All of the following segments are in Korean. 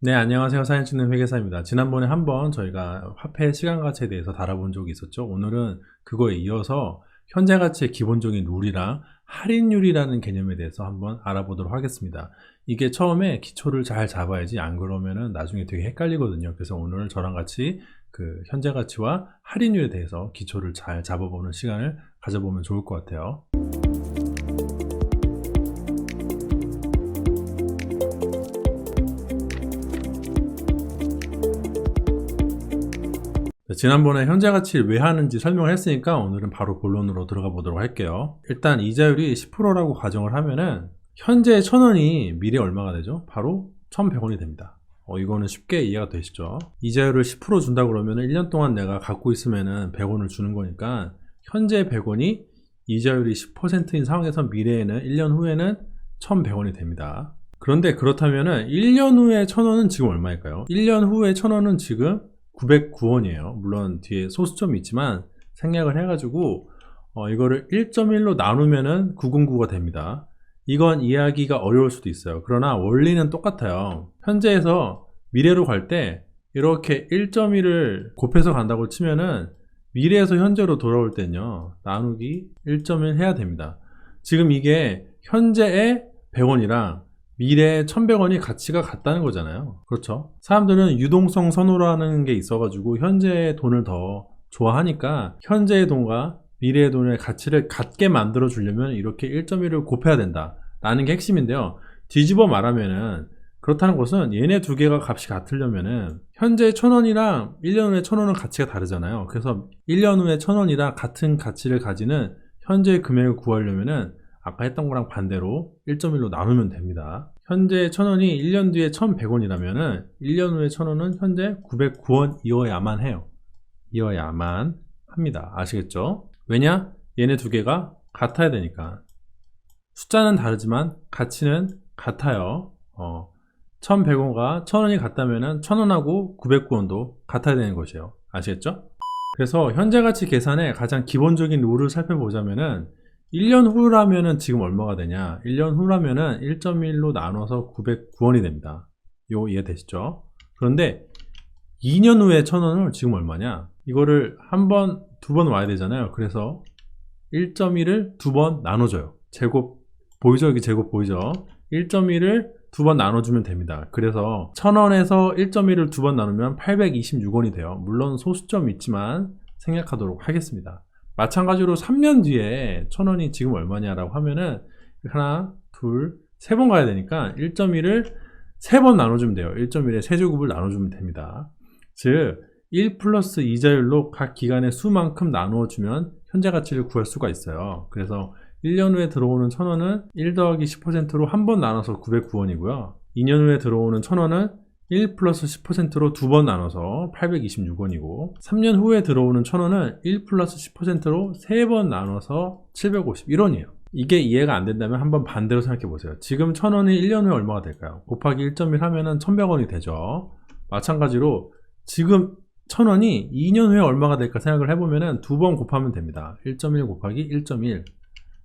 네, 안녕하세요. 사진 찍는 회계사입니다. 지난번에 한번 저희가 화폐 시간 가치에 대해서 다뤄본 적이 있었죠. 오늘은 그거에 이어서 현재 가치의 기본적인 룰이랑 할인율이라는 개념에 대해서 한번 알아보도록 하겠습니다. 이게 처음에 기초를 잘 잡아야지 안 그러면은 나중에 되게 헷갈리거든요. 그래서 오늘 저랑 같이 그 현재 가치와 할인율에 대해서 기초를 잘 잡아보는 시간을 가져보면 좋을 것 같아요. 지난번에 현재 가치를 왜 하는지 설명을 했으니까 오늘은 바로 본론으로 들어가 보도록 할게요. 일단 이자율이 10%라고 가정을 하면은 현재 1000원이 미래 얼마가 되죠? 바로 1100원이 됩니다. 어, 이거는 쉽게 이해가 되시죠? 이자율을 10% 준다 그러면 1년 동안 내가 갖고 있으면은 100원을 주는 거니까 현재 100원이 이자율이 10%인 상황에서 미래에는 1년 후에는 1100원이 됩니다. 그런데 그렇다면은 1년 후에 1000원은 지금 얼마일까요? 1년 후에 1000원은 지금 909원이에요. 물론 뒤에 소수점이 있지만 생략을 해가지고 어, 이거를 1.1로 나누면은 909가 됩니다. 이건 이해하기가 어려울 수도 있어요. 그러나 원리는 똑같아요. 현재에서 미래로 갈 때 이렇게 1.1을 곱해서 간다고 치면은 미래에서 현재로 돌아올 때는요. 나누기 1.1 해야 됩니다. 지금 이게 현재의 100원이랑 미래에 1100원이 가치가 같다는 거잖아요. 그렇죠? 사람들은 유동성 선호라는 게 있어가지고 현재의 돈을 더 좋아하니까 현재의 돈과 미래의 돈의 가치를 같게 만들어 주려면 이렇게 1.1을 곱해야 된다. 라는 게 핵심인데요. 뒤집어 말하면은 그렇다는 것은 얘네 두 개가 값이 같으려면은 현재 1000원이랑 1년 후에 1000원은 가치가 다르잖아요. 그래서 1년 후에 1000원이랑 같은 가치를 가지는 현재 금액을 구하려면은 아까 했던 거랑 반대로 1.1로 나누면 됩니다. 현재 1000원이 1년 뒤에 1100원이라면은 1년 후에 1000원은 현재 909원이어야만 해요. 이어야만 합니다. 아시겠죠? 왜냐? 얘네 두 개가 같아야 되니까. 숫자는 다르지만 가치는 같아요. 어, 1100원과 1000원이 같다면은 1000원하고 909원도 같아야 되는 것이에요. 아시겠죠? 그래서 현재 가치 계산의 가장 기본적인 룰을 살펴보자면 은 1년 후라면은 지금 얼마가 되냐? 1년 후라면은 1.1로 나눠서 909원이 됩니다. 요 이해되시죠? 그런데 2년 후에 1000원을 지금 얼마냐? 이거를 한 번, 두 번 와야 되잖아요. 그래서 1.1을 두 번 나눠줘요. 제곱, 보이죠? 여기 제곱 보이죠? 1.1을 두 번 나눠주면 됩니다. 그래서 1000원에서 1.1을 두 번 나누면 826원이 돼요. 물론 소수점 있지만 생략하도록 하겠습니다. 마찬가지로 3년 뒤에 1000원이 지금 얼마냐라고 하면은 하나, 둘, 세 번 가야 되니까 1.1을 세 번 나눠주면 돼요. 1.1에 세제곱을 나눠주면 됩니다. 즉, 1 플러스 이자율로 각 기간의 수만큼 나누어주면 현재 가치를 구할 수가 있어요. 그래서 1년 후에 들어오는 1000원은 1 더하기 10%로 한 번 나눠서 909원이고요. 2년 후에 들어오는 1000원은 1 플러스 10%로 두 번 나눠서 826원이고 3년 후에 들어오는 1000원은 1 플러스 10%로 세 번 나눠서 751원이에요. 이게 이해가 안 된다면 한번 반대로 생각해 보세요. 지금 1000원이 1년 후에 얼마가 될까요? 곱하기 1.1 하면은 1100원이 되죠. 마찬가지로 지금 1000원이 2년 후에 얼마가 될까 생각을 해보면은 두 번 곱하면 됩니다. 1.1 곱하기 1.1.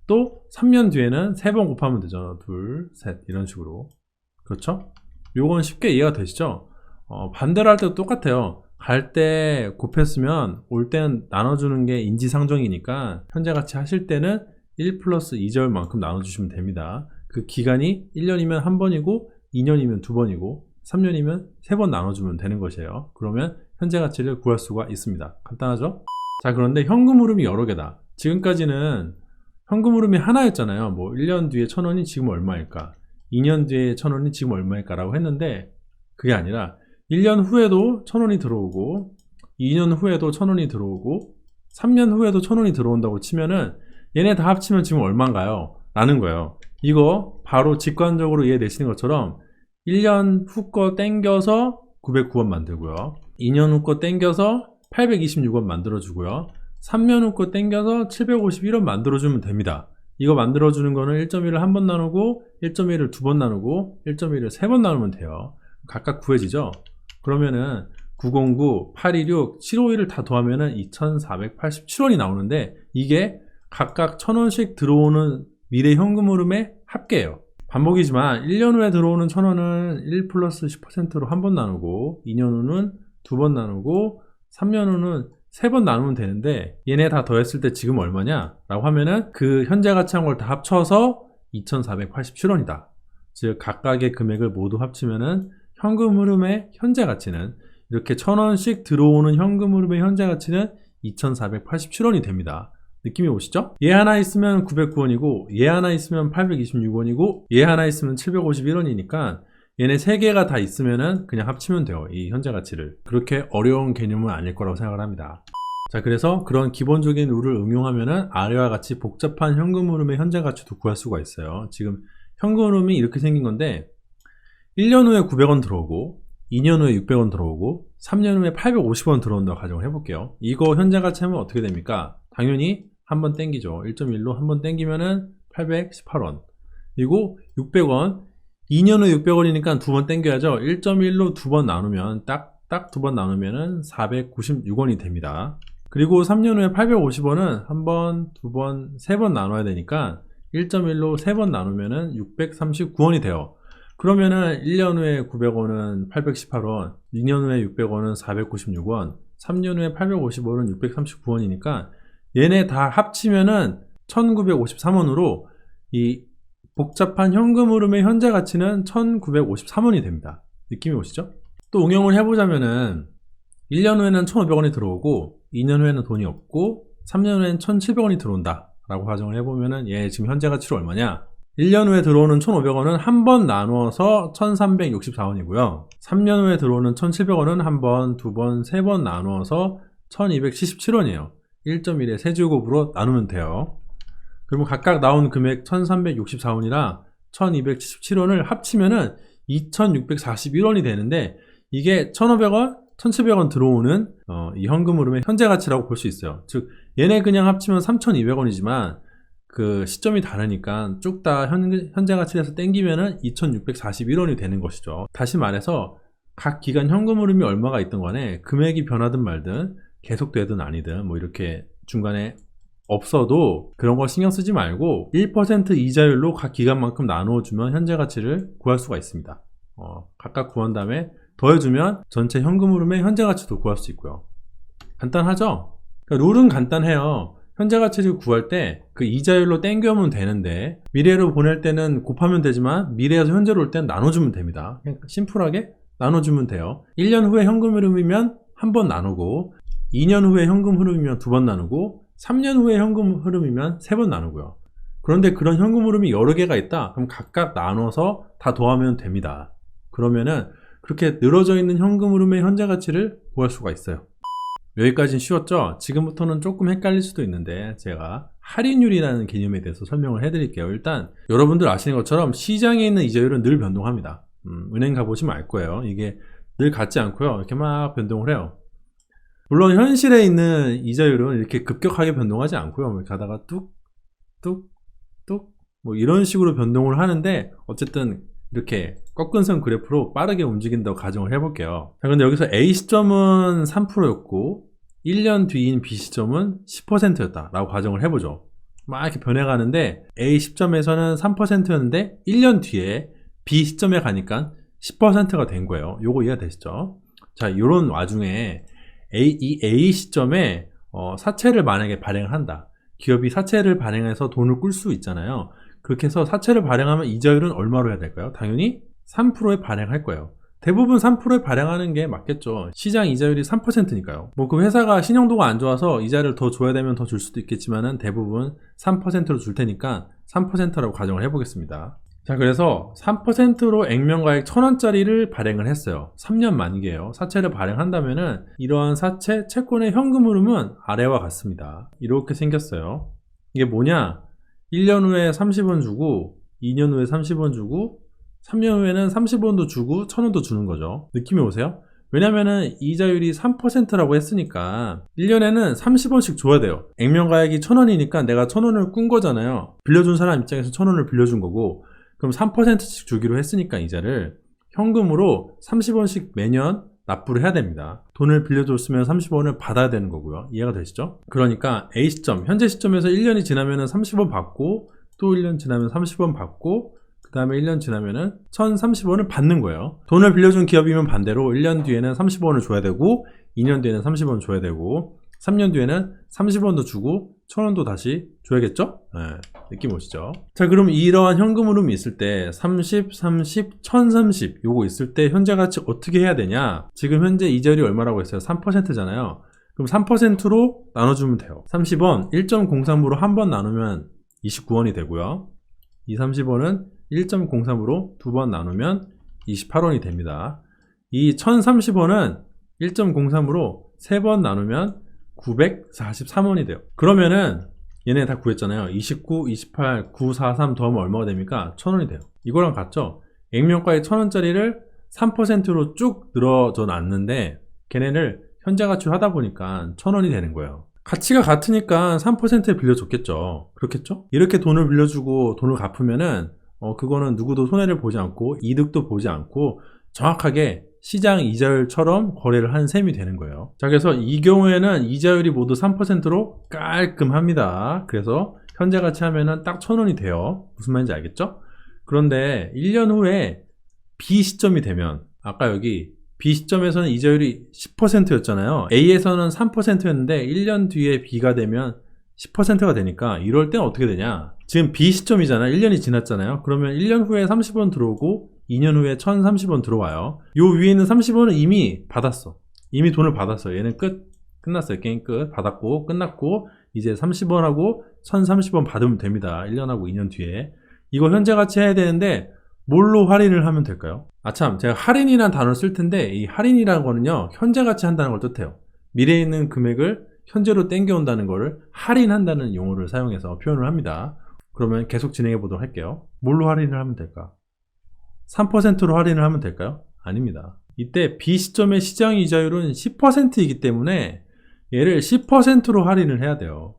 또 3년 뒤에는 세 번 곱하면 되죠. 둘, 셋 이런 식으로. 그렇죠? 요건 쉽게 이해가 되시죠? 어, 반대로 할 때도 똑같아요. 갈 때 곱했으면 올 때는 나눠주는 게 인지상정이니까 현재 같이 하실 때는 1 플러스 2절만큼 나눠주시면 됩니다. 그 기간이 1년이면 한 번이고 2년이면 두 번이고 3년이면 세 번 나눠주면 되는 것이에요. 그러면 현재 가치를 구할 수가 있습니다. 간단하죠? 자 그런데 현금 흐름이 여러 개다. 지금까지는 현금 흐름이 하나였잖아요. 뭐 1년 뒤에 1000원이 지금 얼마일까? 2년 뒤에 1000원이 지금 얼마일까? 라고 했는데 그게 아니라 1년 후에도 1000원이 들어오고 2년 후에도 1000원이 들어오고 3년 후에도 1000원이 들어온다고 치면은 얘네 다 합치면 지금 얼마인가요? 라는 거예요. 이거 바로 직관적으로 이해되시는 것처럼 1년 후 거 땡겨서 909원 만들고요. 2년 후 거 땡겨서 826원 만들어주고요. 3년 후 거 땡겨서 751원 만들어주면 됩니다. 이거 만들어주는 거는 1.1을 한 번 나누고 1.1을 두 번 나누고 1.1을 세 번 나누면 돼요. 각각 구해지죠? 그러면은 909, 826, 751을 다 더하면은 2487원이 나오는데 이게 각각 1000원씩 들어오는 미래 현금 흐름의 합계예요. 반복이지만 1년 후에 들어오는 1000원은 1 플러스 10%로 한 번 나누고 2년 후는 두 번 나누고 3년 후는 세 번 나누면 되는데 얘네 다 더했을 때 지금 얼마냐? 라고 하면은 그 현재 가치 한 걸 다 합쳐서 2487원이다. 즉 각각의 금액을 모두 합치면은 현금 흐름의 현재 가치는 이렇게 1000원씩 들어오는 현금 흐름의 현재 가치는 2487원이 됩니다. 느낌이 오시죠? 얘 하나 있으면 909원이고 얘 하나 있으면 826원이고 얘 하나 있으면 751원이니까 얘네 세 개가 다 있으면은 그냥 합치면 돼요. 이 현재 가치를. 그렇게 어려운 개념은 아닐 거라고 생각을 합니다. 자, 그래서 그런 기본적인 룰을 응용하면은 아래와 같이 복잡한 현금 흐름의 현재 가치도 구할 수가 있어요. 지금 현금 흐름이 이렇게 생긴 건데 1년 후에 900원 들어오고 2년 후에 600원 들어오고 3년 후에 850원 들어온다고 가정을 해볼게요. 이거 현재 가치 하면 어떻게 됩니까? 당연히 한 번 땡기죠. 1.1로 한 번 땡기면은 818원. 그리고 600원. 2년 후에 600원이니까 두 번 땡겨야죠. 1.1로 두 번 나누면 딱, 딱 두 번 나누면은 496원이 됩니다. 그리고 3년 후에 850원은 한 번, 두 번, 세 번 나눠야 되니까 1.1로 세 번 나누면은 639원이 돼요. 그러면은 1년 후에 900원은 818원, 2년 후에 600원은 496원, 3년 후에 850원은 639원이니까 얘네 다 합치면은 1953원으로 이 복잡한 현금 흐름의 현재 가치는 1953원이 됩니다. 느낌이 오시죠? 또 응용을 해보자면은 1년 후에는 1500원이 들어오고 2년 후에는 돈이 없고 3년 후에는 1700원이 들어온다 라고 가정을 해보면은 얘 지금 현재 가치로 얼마냐 1년 후에 들어오는 1,500원은 한 번 나누어서 1,364원이고요. 3년 후에 들어오는 1,700원은 한 번, 두 번, 세 번 나누어서 1,277원이에요. 1.1의 세제곱으로 나누면 돼요. 그러면 각각 나온 금액 1,364원이랑 1,277원을 합치면은 2,641원이 되는데 이게 1,500원, 1,700원 들어오는 어, 이 현금 흐름의 현재 가치라고 볼 수 있어요. 즉 얘네 그냥 합치면 3,200원이지만 그 시점이 다르니까 쭉 다 현재 가치에서 땡기면은 2641원이 되는 것이죠. 다시 말해서 각 기간 현금 흐름이 얼마가 있던 간에 금액이 변하든 말든 계속되든 아니든 뭐 이렇게 중간에 없어도 그런 거 신경 쓰지 말고 1% 이자율로 각 기간만큼 나누어주면 현재 가치를 구할 수가 있습니다. 어, 각각 구한 다음에 더해주면 전체 현금 흐름의 현재 가치도 구할 수 있고요. 간단하죠? 그러니까 룰은 간단해요. 현재 가치를 구할 때 그 이자율로 땡겨오면 되는데 미래로 보낼 때는 곱하면 되지만 미래에서 현재로 올 때는 나눠주면 됩니다. 그냥 심플하게 나눠주면 돼요. 1년 후에 현금 흐름이면 한 번 나누고 2년 후에 현금 흐름이면 두 번 나누고 3년 후에 현금 흐름이면 세번 나누고요. 그런데 그런 현금 흐름이 여러 개가 있다? 그럼 각각 나눠서 다 더하면 됩니다. 그러면은 그렇게 늘어져 있는 현금 흐름의 현재 가치를 구할 수가 있어요. 여기까지는 쉬웠죠? 지금부터는 조금 헷갈릴 수도 있는데 제가 할인율이라는 개념에 대해서 설명을 해드릴게요. 일단 여러분들 아시는 것처럼 시장에 있는 이자율은 늘 변동합니다. 음, 은행 가보시면 알 거예요. 이게 늘 같지 않고요. 이렇게 막 변동을 해요. 물론 현실에 있는 이자율은 이렇게 급격하게 변동하지 않고요. 뭐 가다가 뚝, 뚝, 뚝, 뭐 이런 식으로 변동을 하는데 어쨌든 이렇게 꺾은 선 그래프로 빠르게 움직인다고 가정을 해볼게요. 자, 근데 여기서 A 시점은 3%였고 1년 뒤인 B 시점은 10%였다 라고 가정을 해보죠. 막 이렇게 변해가는데 A 시점에서는 3%였는데 1년 뒤에 B 시점에 가니까 10%가 된 거예요. 요거 이해가 되시죠? 자, 요런 와중에 A, 이 A 시점에 어, 사채를 만약에 발행을 한다. 기업이 사채를 발행해서 돈을 꿀 수 있잖아요. 그렇게 해서 사채를 발행하면 이자율은 얼마로 해야 될까요? 당연히 3%에 발행할 거예요. 대부분 3%에 발행하는 게 맞겠죠. 시장 이자율이 3%니까요. 뭐 그 회사가 신용도가 안 좋아서 이자를 더 줘야 되면 더 줄 수도 있겠지만은 대부분 3%로 줄 테니까 3%라고 가정을 해보겠습니다. 자, 그래서 3%로 액면가액 1000원짜리를 발행을 했어요. 3년 만기예요. 사채를 발행한다면 은 이러한 사채 채권의 현금 흐름은 아래와 같습니다. 이렇게 생겼어요. 이게 뭐냐? 1년 후에 30원 주고 2년 후에 30원 주고 3년 후에는 30원도 주고 1000원도 주는 거죠. 느낌이 오세요? 왜냐면은 이자율이 3%라고 했으니까 1년에는 30원씩 줘야 돼요. 액면가액이 1000원이니까 내가 1000원을 꾼 거잖아요. 빌려준 사람 입장에서 1000원을 빌려준 거고 그럼 3%씩 주기로 했으니까 이자를 현금으로 30원씩 매년 납부를 해야 됩니다. 돈을 빌려줬으면 30원을 받아야 되는 거고요. 이해가 되시죠? 그러니까 A 시점, 현재 시점에서 1년이 지나면 30원 받고 또 1년 지나면 30원 받고 그 다음에 1년 지나면 은 1030원을 받는 거예요. 돈을 빌려준 기업이면 반대로 1년 뒤에는 30원을 줘야 되고 2년 뒤에는 30원 줘야 되고 3년 뒤에는 30원도 주고 1000원도 다시 줘야겠죠? 네, 느낌 오시죠? 자, 그럼 이러한 현금 흐름이 있을 때 30, 30, 1030 요거 있을 때 현재 가치 어떻게 해야 되냐? 지금 현재 이자율이 얼마라고 했어요? 3%잖아요. 그럼 3%로 나눠주면 돼요. 30원 1.03으로 한 번 나누면 29원이 되고요. 이 30원은 1.03으로 두 번 나누면 28원이 됩니다. 이 1030원은 1.03으로 세 번 나누면 943원이 돼요. 그러면은 얘네 다 구했잖아요. 29, 28, 943 더하면 얼마가 됩니까? 1000원이 돼요. 이거랑 같죠? 액면가의 1000원짜리를 3%로 쭉 늘어져 놨는데 걔네를 현재 가치로 하다 보니까 1000원이 되는 거예요. 가치가 같으니까 3%에 빌려줬겠죠. 그렇겠죠? 이렇게 돈을 빌려주고 돈을 갚으면은 어, 그거는 누구도 손해를 보지 않고 이득도 보지 않고 정확하게 시장 이자율처럼 거래를 한 셈이 되는 거예요. 자, 그래서 이 경우에는 이자율이 모두 3%로 깔끔합니다. 그래서 현재 가치 하면은 딱 1000원이 돼요. 무슨 말인지 알겠죠? 그런데 1년 후에 B 시점이 되면 아까 여기 B 시점에서는 이자율이 10%였잖아요. A에서는 3%였는데 1년 뒤에 B가 되면 10%가 되니까 이럴 땐 어떻게 되냐? 지금 B 시점이잖아요. 1년이 지났잖아요. 그러면 1년 후에 30원 들어오고 2년 후에 1030원 들어와요. 요 위에 있는 30원은 이미 받았어. 이미 돈을 받았어. 얘는 끝. 끝났어요. 게임 끝. 받았고 끝났고 이제 30원하고 1030원 받으면 됩니다. 1년하고 2년 뒤에. 이거 현재 가치 해야 되는데 뭘로 할인을 하면 될까요? 아참 제가 할인이라는 단어를 쓸 텐데 이 할인이라는 거는요 현재 가치 한다는 걸 뜻해요 미래에 있는 금액을 현재로 땡겨온다는 거를 할인한다는 용어를 사용해서 표현을 합니다 그러면 계속 진행해 보도록 할게요 뭘로 할인을 하면 될까? 3%로 할인을 하면 될까요? 아닙니다 이때 B 시점의 시장 이자율은 10%이기 때문에 얘를 10%로 할인을 해야 돼요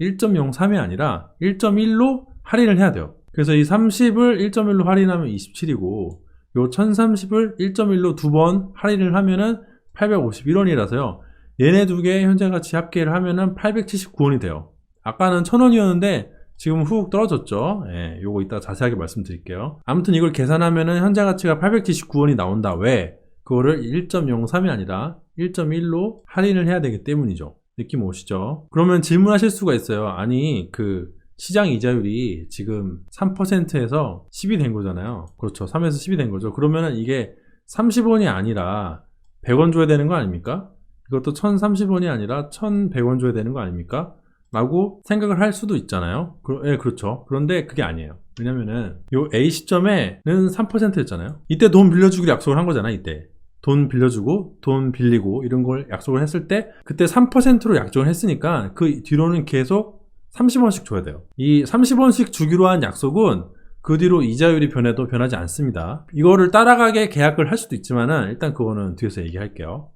1.03이 아니라 1.1로 할인을 해야 돼요 그래서 이 30을 1.1로 할인하면 27이고 요 1030을 1.1로 두 번 할인을 하면은 851원이라서요. 얘네 두 개 현재 가치 합계를 하면은 879원이 돼요. 아까는 1000원이었는데 지금 훅 떨어졌죠. 예, 요거 이따 자세하게 말씀드릴게요. 아무튼 이걸 계산하면은 현재 가치가 879원이 나온다. 왜? 그거를 1.03이 아니라 1.1로 할인을 해야 되기 때문이죠. 느낌 오시죠? 그러면 질문하실 수가 있어요. 아니, 그, 시장 이자율이 지금 3%에서 10이 된 거잖아요. 그렇죠. 3에서 10이 된 거죠. 그러면은 이게 30원이 아니라 100원 줘야 되는 거 아닙니까? 이것도 1030원이 아니라 1100원 줘야 되는 거 아닙니까? 라고 생각을 할 수도 있잖아요. 그, 예, 그렇죠. 그런데 그게 아니에요. 왜냐면은 요 A 시점에는 3%였잖아요. 이때 돈 빌려주기로 약속을 한 거잖아, 이때. 돈 빌려주고 돈 빌리고 이런 걸 약속을 했을 때 그때 3%로 약속을 했으니까 그 뒤로는 계속 30원씩 줘야 돼요. 이 30원씩 주기로 한 약속은 그 뒤로 이자율이 변해도 변하지 않습니다. 이거를 따라가게 계약을 할 수도 있지만 은 일단 그거는 뒤에서 얘기할게요.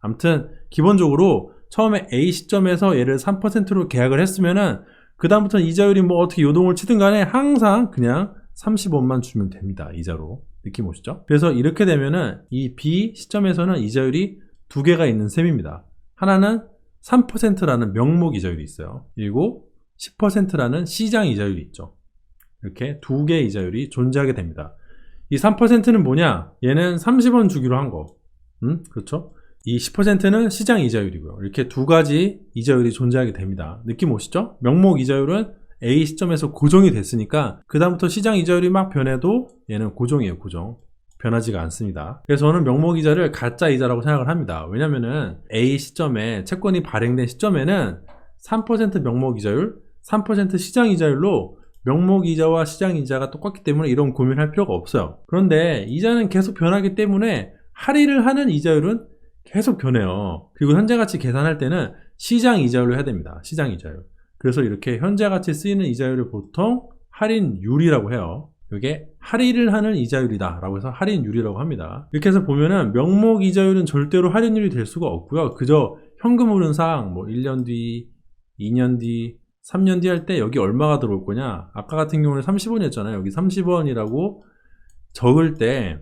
아무튼 기본적으로 처음에 A 시점에서 얘를 3%로 계약을 했으면은 그다음부터는 이자율이 뭐 어떻게 요동을 치든 간에 항상 그냥 30원만 주면 됩니다. 이자로. 느낌 오시죠? 그래서 이렇게 되면은 이 B 시점에서는 이자율이 두 개가 있는 셈입니다. 하나는 3%라는 명목 이자율이 있어요. 그리고 10%라는 시장 이자율이 있죠. 이렇게 두 개의 이자율이 존재하게 됩니다. 이 3%는 뭐냐? 얘는 30원 주기로 한 거. 음? 그렇죠? 이 10%는 시장 이자율이고요. 이렇게 두 가지 이자율이 존재하게 됩니다. 느낌 오시죠? 명목 이자율은 A 시점에서 고정이 됐으니까 그다음부터 시장 이자율이 막 변해도 얘는 고정이에요. 고정. 변하지가 않습니다. 그래서 저는 명목 이자를 가짜 이자라고 생각을 합니다. 왜냐면은 A 시점에 채권이 발행된 시점에는 3% 명목 이자율, 3% 시장 이자율로 명목 이자와 시장 이자가 똑같기 때문에 이런 고민할 필요가 없어요. 그런데 이자는 계속 변하기 때문에 할인을 하는 이자율은 계속 변해요. 그리고 현재 가치 계산할 때는 시장 이자율로 해야 됩니다. 시장 이자율. 그래서 이렇게 현재 가치 쓰이는 이자율을 보통 할인율이라고 해요. 이게 할인을 하는 이자율이다 라고 해서 할인율이라고 합니다. 이렇게 해서 보면은 명목 이자율은 절대로 할인율이 될 수가 없고요. 그저 현금 흐름상 뭐 1년 뒤, 2년 뒤, 3년 뒤 할 때 여기 얼마가 들어올 거냐? 아까 같은 경우는 30원이었잖아요. 여기 30원이라고 적을 때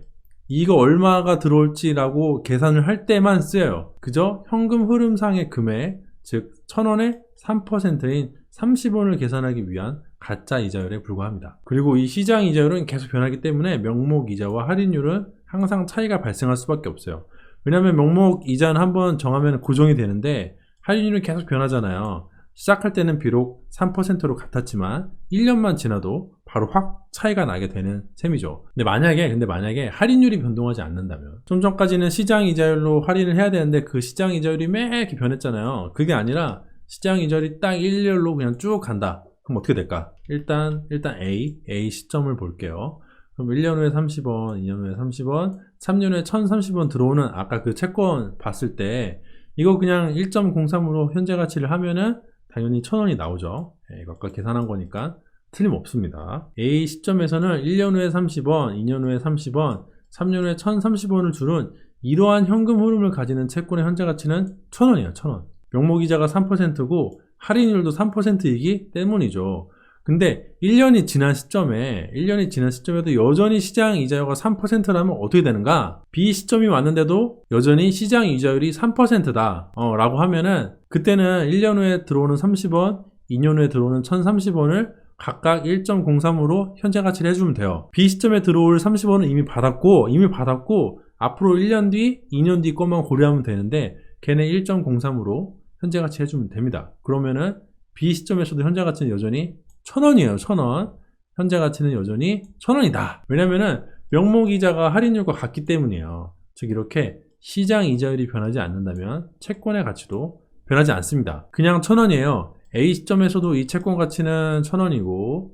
이거 얼마가 들어올지라고 계산을 할 때만 쓰여요. 그저 현금 흐름상의 금액, 즉 1000원의 3%인 30원을 계산하기 위한 가짜 이자율에 불과합니다. 그리고 이 시장 이자율은 계속 변하기 때문에 명목 이자와 할인율은 항상 차이가 발생할 수밖에 없어요. 왜냐하면 명목 이자는 한번 정하면 고정이 되는데 할인율은 계속 변하잖아요. 시작할 때는 비록 3%로 같았지만 1년만 지나도 바로 확 차이가 나게 되는 셈이죠. 근데 만약에 근데 만약에 할인율이 변동하지 않는다면 좀 전까지는 시장 이자율로 할인을 해야 되는데 그 시장 이자율이 매 이렇게 변했잖아요. 그게 아니라 시장 이자율이 딱 1년로 그냥 쭉 간다. 그럼 어떻게 될까? 일단 일단 A A 시점을 볼게요. 그럼 1년 후에 30원, 2년 후에 30원, 3년 후에 1030원 들어오는 아까 그 채권 봤을 때 이거 그냥 1.03으로 현재 가치를 하면은 당연히 1000원이 나오죠. 예, 이거 아까 계산한 거니까 틀림없습니다. A 시점에서는 1년 후에 30원, 2년 후에 30원, 3년 후에 1030원을 주는 이러한 현금 흐름을 가지는 채권의 현재 가치는 1000원이에요. 1000원. 명목이자가 3%고 할인율도 3%이기 때문이죠. 근데 1년이 지난 시점에 1년이 지난 시점에도 여전히 시장 이자율가 3%라면 어떻게 되는가? B 시점이 왔는데도 여전히 시장 이자율이 3%다. 어, 라고 하면은 그때는 1년 후에 들어오는 30원, 2년 후에 들어오는 1030원을 각각 1.03으로 현재 가치를 해주면 돼요. B 시점에 들어올 30원은 이미 받았고 이미 받았고 앞으로 1년 뒤, 2년 뒤 것만 고려하면 되는데 걔네 1.03으로 현재 가치 해주면 됩니다. 그러면은 B 시점에서도 현재 가치는 여전히 1000원이에요. 1000원. 현재 가치는 여전히 1000원이다. 왜냐면은 명목 이자가 할인율과 같기 때문이에요. 즉 이렇게 시장 이자율이 변하지 않는다면 채권의 가치도 변하지 않습니다. 그냥 1000원이에요. A 시점에서도 이 채권 가치는 1000원이고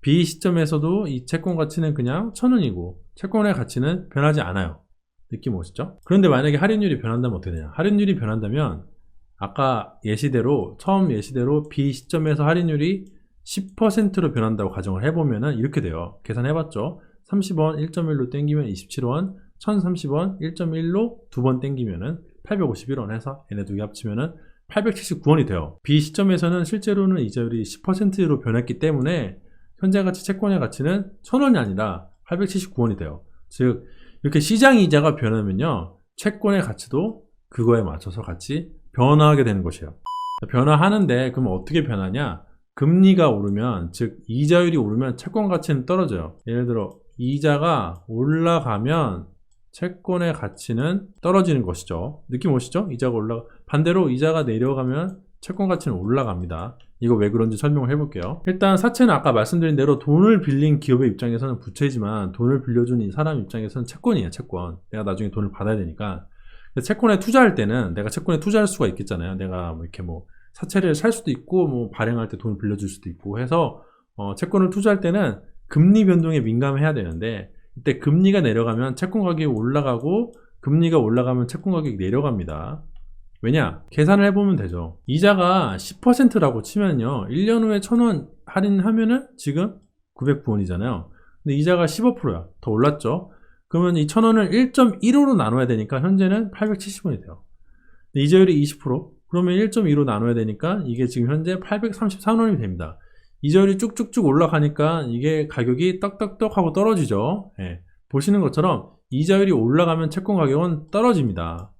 B 시점에서도 이 채권 가치는 그냥 1000원이고 채권의 가치는 변하지 않아요. 느낌 오시죠? 그런데 만약에 할인율이 변한다면 어떻게 되냐? 할인율이 변한다면 아까 예시대로 처음 예시대로 B 시점에서 할인율이 10%로 변한다고 가정을 해보면은 이렇게 돼요. 계산해봤죠? 30원 1.1로 땡기면 27원, 1030원 1.1로 두 번 땡기면은 851원 해서 얘네 두 개 합치면은 879원이 돼요. B 시점에서는 실제로는 이자율이 10%로 변했기 때문에 현재 가치 채권의 가치는 1000원이 아니라 879원이 돼요. 즉 이렇게 시장 이자가 변하면요. 채권의 가치도 그거에 맞춰서 같이 변화하게 되는 것이에요. 변화하는데 그럼 어떻게 변하냐? 금리가 오르면 즉 이자율이 오르면 채권 가치는 떨어져요. 예를 들어 이자가 올라가면 채권의 가치는 떨어지는 것이죠. 느낌 오시죠? 이자가 올라 반대로 이자가 내려가면 채권 가치는 올라갑니다. 이거 왜 그런지 설명을 해볼게요. 일단 사채는 아까 말씀드린 대로 돈을 빌린 기업의 입장에서는 부채지만 돈을 빌려준 이 사람 입장에서는 채권이에요. 채권. 내가 나중에 돈을 받아야 되니까. 채권에 투자할 때는 내가 채권에 투자할 수가 있겠잖아요. 내가 뭐 이렇게 뭐 사채를 살 수도 있고 뭐 발행할 때 돈을 빌려줄 수도 있고 해서 어, 채권을 투자할 때는 금리 변동에 민감해야 되는데 이때 금리가 내려가면 채권 가격이 올라가고 금리가 올라가면 채권 가격이 내려갑니다. 왜냐? 계산을 해보면 되죠. 이자가 10%라고 치면요. 1년 후에 1000원 할인하면은 지금 909원이잖아요. 근데 이자가 15%야. 더 올랐죠? 그러면 이 1000원을 1.15로 나눠야 되니까 현재는 870원이 돼요. 근데 이자율이 20%? 그러면 1.2로 나눠야 되니까 이게 지금 현재 833원이 됩니다. 이자율이 쭉쭉쭉 올라가니까 이게 가격이 떡떡떡 하고 떨어지죠. 예. 보시는 것처럼 이자율이 올라가면 채권 가격은 떨어집니다.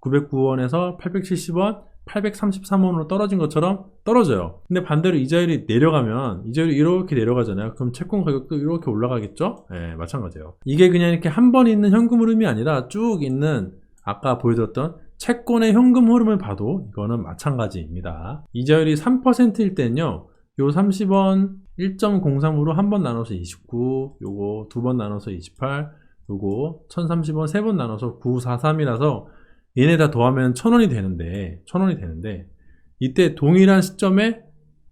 909원에서 870원, 833원으로 떨어진 것처럼 떨어져요. 근데 반대로 이자율이 내려가면 이자율이 이렇게 내려가잖아요. 그럼 채권 가격도 이렇게 올라가겠죠? 예, 마찬가지예요. 이게 그냥 이렇게 한 번 있는 현금 흐름이 아니라 쭉 있는 아까 보여드렸던 채권의 현금 흐름을 봐도 이거는 마찬가지입니다. 이자율이 3%일 때는요. 요 30원 1.03으로 한 번 나눠서 29, 요거 두 번 나눠서 28, 요거 1030원 세 번 나눠서 943이라서 얘네 다 더하면 1000원이 되는데 1000원이 되는데 이때 동일한 시점에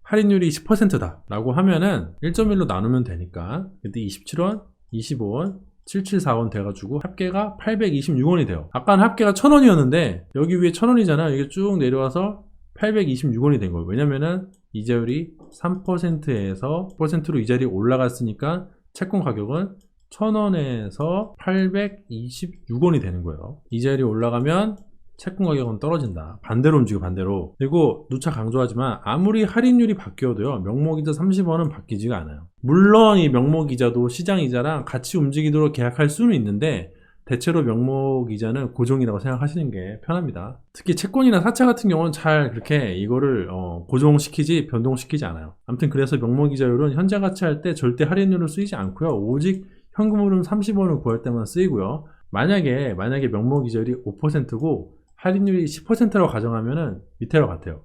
할인율이 10%다 라고 하면은 1.1로 나누면 되니까 그때 27원, 25원, 774원 돼가지고 합계가 826원이 돼요. 아까는 합계가 1000원이었는데 여기 위에 1000원이잖아. 이게 쭉 내려와서 826원이 된 거예요. 왜냐면은 이자율이 3%에서 10%로 이자율이 올라갔으니까 채권 가격은 1000원에서 826원이 되는 거예요. 이자율이 올라가면 채권 가격은 떨어진다. 반대로 움직여 반대로. 그리고 누차 강조하지만 아무리 할인율이 바뀌어도요. 명목이자 30원은 바뀌지가 않아요. 물론 이 명목이자도 시장이자랑 같이 움직이도록 계약할 수는 있는데 대체로 명목 이자는 고정이라고 생각하시는 게 편합니다. 특히 채권이나 사채 같은 경우는 잘 그렇게 이거를 어, 고정시키지 변동시키지 않아요. 아무튼 그래서 명목 이자율은 현재 가치 할 때 절대 할인율을 쓰이지 않고요. 오직 현금 흐름 30원을 구할 때만 쓰이고요. 만약에 만약에 명목 이자율이 5%고 할인율이 10%라고 가정하면은 밑에와 같아요.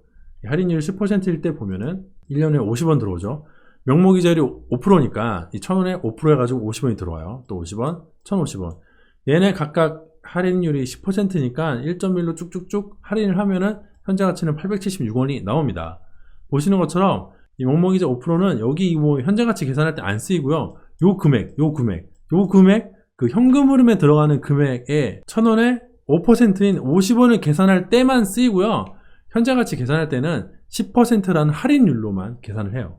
할인율 10%일 때 보면은 1년에 50원 들어오죠. 명목 이자율이 5%니까 이 1000원에 5% 해가지고 50원이 들어와요. 또 50원, 1050원. 얘네 각각 할인율이 10%니까 1.1로 쭉쭉쭉 할인을 하면은 현재 가치는 876원이 나옵니다. 보시는 것처럼 이 명목이자 5%는 여기 뭐 현재 가치 계산할 때 안 쓰이고요. 요 금액, 요 금액, 요 금액, 그 현금 흐름에 들어가는 금액에 1000원에 5%인 50원을 계산할 때만 쓰이고요. 현재 가치 계산할 때는 10%라는 할인율로만 계산을 해요.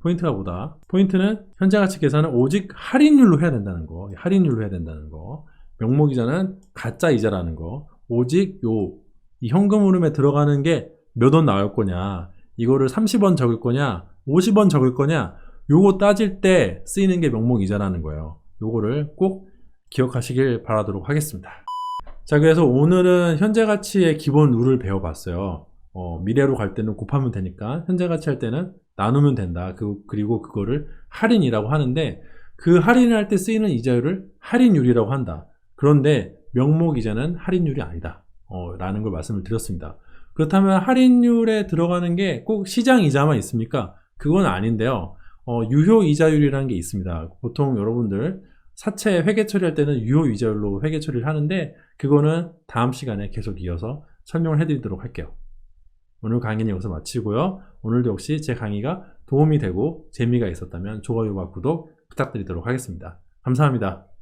포인트가 뭐다? 포인트는 현재 가치 계산은 오직 할인율로 해야 된다는 거. 할인율로 해야 된다는 거. 명목 이자는 가짜 이자라는 거. 오직 요, 이 현금 흐름에 들어가는 게 몇 원 나올 거냐. 이거를 30원 적을 거냐. 50원 적을 거냐. 요거 따질 때 쓰이는 게 명목 이자라는 거예요. 요거를 꼭 기억하시길 바라도록 하겠습니다. 자, 그래서 오늘은 현재 가치의 기본 룰을 배워봤어요. 어, 미래로 갈 때는 곱하면 되니까 현재 가치 할 때는 나누면 된다. 그, 그리고 그거를 할인이라고 하는데 그 할인을 할 때 쓰이는 이자율을 할인율이라고 한다. 그런데 명목 이자는 할인율이 아니다. 어, 라는 걸 말씀을 드렸습니다. 그렇다면 할인율에 들어가는 게 꼭 시장 이자만 있습니까? 그건 아닌데요. 어, 유효 이자율이라는 게 있습니다. 보통 여러분들 사채 회계 처리할 때는 유효 이자율로 회계 처리를 하는데 그거는 다음 시간에 계속 이어서 설명을 해드리도록 할게요. 오늘 강의는 여기서 마치고요. 오늘도 역시 제 강의가 도움이 되고 재미가 있었다면 좋아요와 구독 부탁드리도록 하겠습니다. 감사합니다.